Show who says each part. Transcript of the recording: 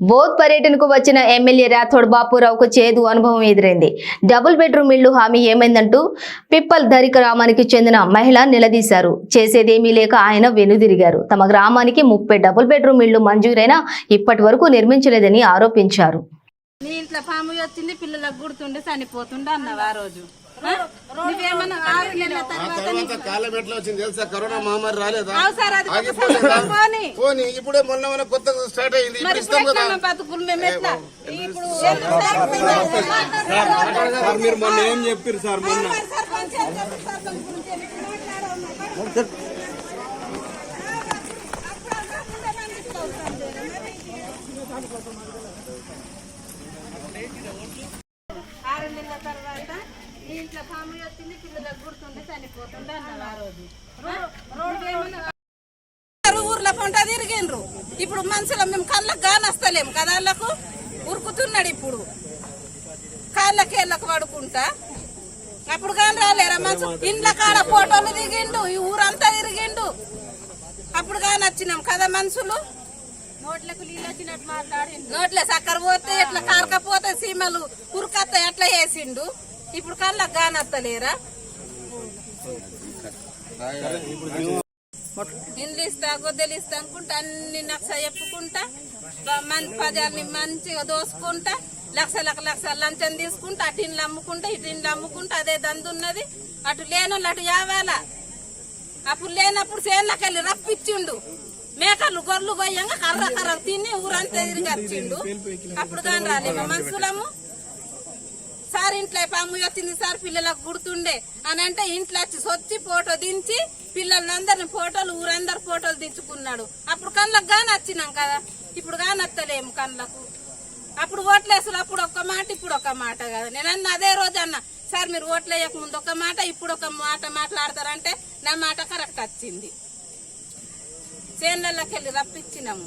Speaker 1: బోధ్ పర్యటనకు వచ్చిన ఎమ్మెల్యే రాథోడ్ బాపురావుకు చేదు అనుభవం ఎదురైంది. డబుల్ బెడ్రూమ్ ఇల్లు హామీ ఏమైందంటూ పిప్పల్ ధరిక గ్రామానికి చెందిన మహిళ నిలదీశారు. చేసేదేమీ లేక ఆయన వెనుదిరిగారు. తమ గ్రామానికి ముప్పై డబుల్ బెడ్రూమ్ ఇళ్ళు మంజూరైనా ఇప్పటి వరకు నిర్మించలేదని ఆరోపించారు.
Speaker 2: నీ ఇంట్లో పాము వచ్చింది పిల్లలకు గుర్తుండి చనిపోతుండే అన్నావు ఆ రోజు. ఆ? తర్వాత
Speaker 3: కాలం ఎట్లా వచ్చింది తెలుసా కరోనా మహమ్మారి రాలేదా
Speaker 2: కొత్త
Speaker 3: ఆగిపోలేదా?
Speaker 2: పోనీ.
Speaker 3: ఇప్పుడే మొన్న మొన్న కొత్తగా స్టార్ట్ అయింది ఇప్పుడు
Speaker 2: మరి
Speaker 3: ఇస్తాం కదా
Speaker 4: సార్ మీరు మొన్న ఏం చెప్పారు సార్ మొన్న
Speaker 2: ఆరు నెలల తర్వాత నీ ఇంట్లో పాము వచ్చింది పిల్లలకు గుర్తుండి చనిపోతుండే ఆ రోజు. ఊర్ల పంట తిరిగిండ్రు. ఇప్పుడు మనుషులు మేము కళ్ళకు కానస్తలేము కదా వాళ్ళకు ఉరుకుతున్నాడు ఇప్పుడు. కాళ్ళకేళ్ళకు పడుకుంటా? అప్పుడు కానీ రాలేరా మనసు ఇండ్ల కాడ ఫోటోలు దిగిండు ఈ ఊరంతా తిరిగిండు. అప్పుడు కానీ వచ్చినాం కదా మనుషులు? నోట్లకు నీళ్ళు వచ్చినట్టు మాట్లాడి నోట్ల చక్కెర పోతే ఎట్లా కారకపోతే సీమలు ఉరుకత్త చేసిండు. ఇప్పుడు కళ్ళకు కానత్తలేరా ఇండ్లు ఇస్తా గొద్దెలు ఇస్తా అనుకుంటా అన్ని నక్ష చెప్పుకుంటా పదాలని మంచిగా దోసుకుంటా లక్షలకు లక్షలు లంచం తీసుకుంటా అటు ఇండ్లు అమ్ముకుంటా ఇటు ఇండ్లు అమ్ముకుంటా అదే దందు ఉన్నది. అటు లేనోళ్ళు అటు యావాలా. అప్పుడు లేనప్పుడు చేనులకెళ్ళి రప్పిచ్చిండు. మేకలు గొర్రెలు పోయంగా కర్ర కర్ర తిని ఊరంతా తిరిగి వచ్చిండు. అప్పుడు కానీ రాలేము మనుషులము. సార్ ఇంట్లో పాము వచ్చింది సార్? పిల్లలకు గుర్తుండే. అని అంటే ఇంట్లో వచ్చి సొచ్చి ఫోటో దించి పిల్లలందరిని ఫోటోలు ఊరందరు ఫోటోలు దించుకున్నాడు. అప్పుడు కళ్ళకు కానీ వచ్చినాం కదా. ఇప్పుడు కానీ వస్తలేము కళ్ళకు. అప్పుడు ఓట్లేసారు అప్పుడు ఒక్క మాట ఇప్పుడు ఒక మాట కదా. నేను అన్న అదే రోజు అన్న సార్ మీరు ఓట్లేయక ముందు ఒక మాట ఇప్పుడు ఒక మాట మాట్లాడతారంటే నా మాట కరెక్ట్ వచ్చింది. చేనులకి వెళ్ళి రప్పించినాము.